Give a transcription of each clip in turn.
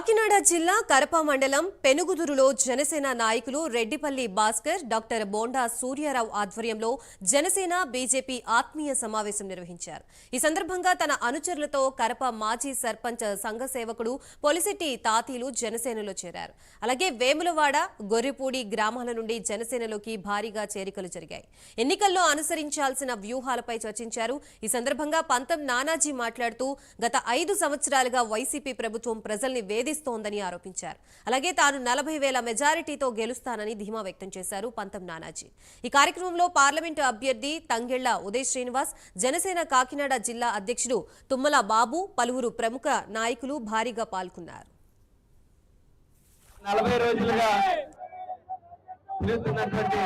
కాకినాడ జిల్లా కరప మండలం పెనుగుదురులో జనసేన నాయకులు రెడ్డిపల్లి భాస్కర్ డాక్టర్ బోండా సూర్యారావు ఆధ్వర్యంలో జనసేన బీజేపీ ఆత్మీయ సమావేశం నిర్వహించారు. ఈ సందర్భంగా తన అనుచరులతో కరప మాజీ సర్పంచ్ సంఘ సేవకుడు పొలిశెట్టి తాతీలు జనసేనలో చేరారు. అలాగే వేములవాడ గొర్రెపూడి గ్రామాల నుండి జనసేనలోకి భారీగా చేరికలు జరిగాయి. ఎన్నికల్లో అనుసరించాల్సిన వ్యూహాలపై చర్చించారు. ఈ సందర్భంగా పంతం నానాజీ మాట్లాడుతూ గత ఐదు సంవత్సరాలుగా వైసీపీ ప్రభుత్వం ప్రజల్ని వేధిస్తోందని ఆరోపించారు. అలాగే తాను నలభై వేల మెజారిటీతో గెలుస్తానని ధీమా వ్యక్తం చేశారు పంతం నానాజీ. ఈ కార్యక్రమంలో పార్లమెంటు అభ్యర్థి తంగెళ్ళ ఉదయ్ శ్రీనివాస్ జనసేన కాకినాడ జిల్లా అధ్యక్షుడు తుమ్మల బాబు పలువురు ప్రముఖ నాయకులు భారీగా పాల్గొన్నారు. నలభై రోజులుగా పిలుస్తున్నటువంటి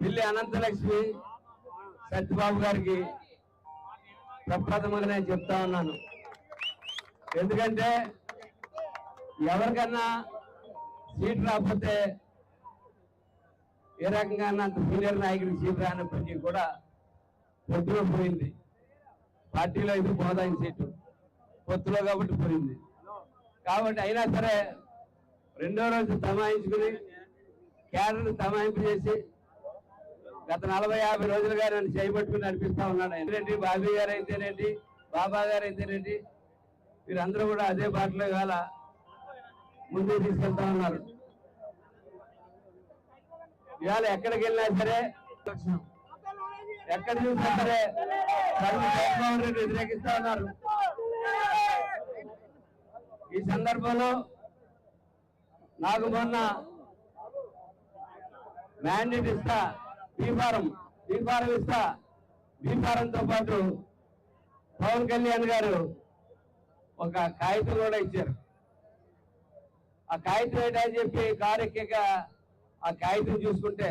పిల్లి అనంతలక్ష్మి సత్యబాబు గారికి ప్రప్రథమంగా నేను చెప్తా ఉన్నాను. ఎందుకంటే ఎవరికన్నా సీట్ రాకపోతే ఏ రకంగా అంత సీనియర్ నాయకుడికి సీట్ రానప్పటికీ కూడా పొత్తులో పోయింది. పార్టీలో ఇది పోదాయిన సీటు. పొత్తులో కాబట్టి పోయింది. కాబట్టి అయినా సరే రెండో రోజు తమాయించుకుని క్యాడర్ను తమాయింపు చేసి గత నలభై యాభై రోజులుగా నన్ను చేయబట్టుకుని నడిపిస్తా ఉన్నాడు ఏంటంటే బాబీ గారు అయితేనేంటి? బాబా గారు అయితేనేంటి? వీరందరూ కూడా అదే బాటలో కాలా ముందుకు తీసుకెళ్తా ఉన్నారు ఇవాళ ఎక్కడికి వెళ్ళినా సరే ఎక్కడ చూసినా సరే సర్వ జగన్మోహన్ రెడ్డి వ్యతిరేకిస్తా ఉన్నారు ఈ సందర్భంలో నాకు మొన్న మ్యాండేట్ ఇస్తా బీఫారం బీఫారం ఇస్తా. బీఫారంతో పాటు పవన్ కళ్యాణ్ గారు ఒక కాగితం కూడా ఇచ్చారు. ఆ కాగితం ఏంటని చెప్పి కారు ఆ కాగితం చూసుకుంటే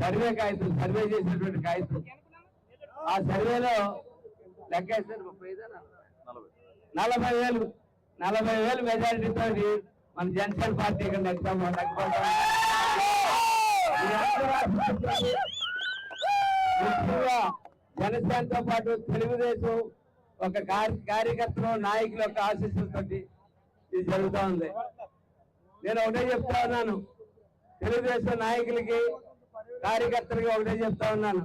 సర్వే కాగితం సర్వే చేసినటువంటి కాగితం. ఆ సర్వేలో లెక్కేస్తారు ముప్పై నలభై వేలు నలభై వేలు మెజారిటీతో మన జనసేన పార్టీ ఇక్కడ నెగ్గుతాం నెగ్గుకుంటాం ముఖ్యంగా జనసేనతో పాటు తెలుగుదేశం ఒక కార్యకర్తలు నాయకుల యొక్క ఆశీస్సులతోటి ఇది జరుగుతూ ఉంది నేను ఒకటే చెప్తా ఉన్నాను. తెలుగుదేశం నాయకులకి కార్యకర్తలకి ఒకటే చెప్తా ఉన్నాను.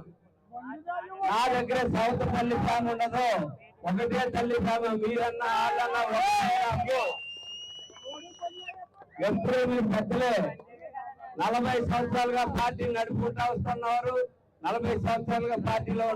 నా దగ్గర సౌత్ తల్లి స్వామి ఉండదు ఒకటే తల్లి స్వామి మీరన్నా వాళ్ళన్నా ఎప్పుడూ మీరు పెద్దలే నలభై సంవత్సరాలుగా పార్టీ నడుపుకుంటా వస్తున్నవారు నలభై సంవత్సరాలుగా పార్టీలో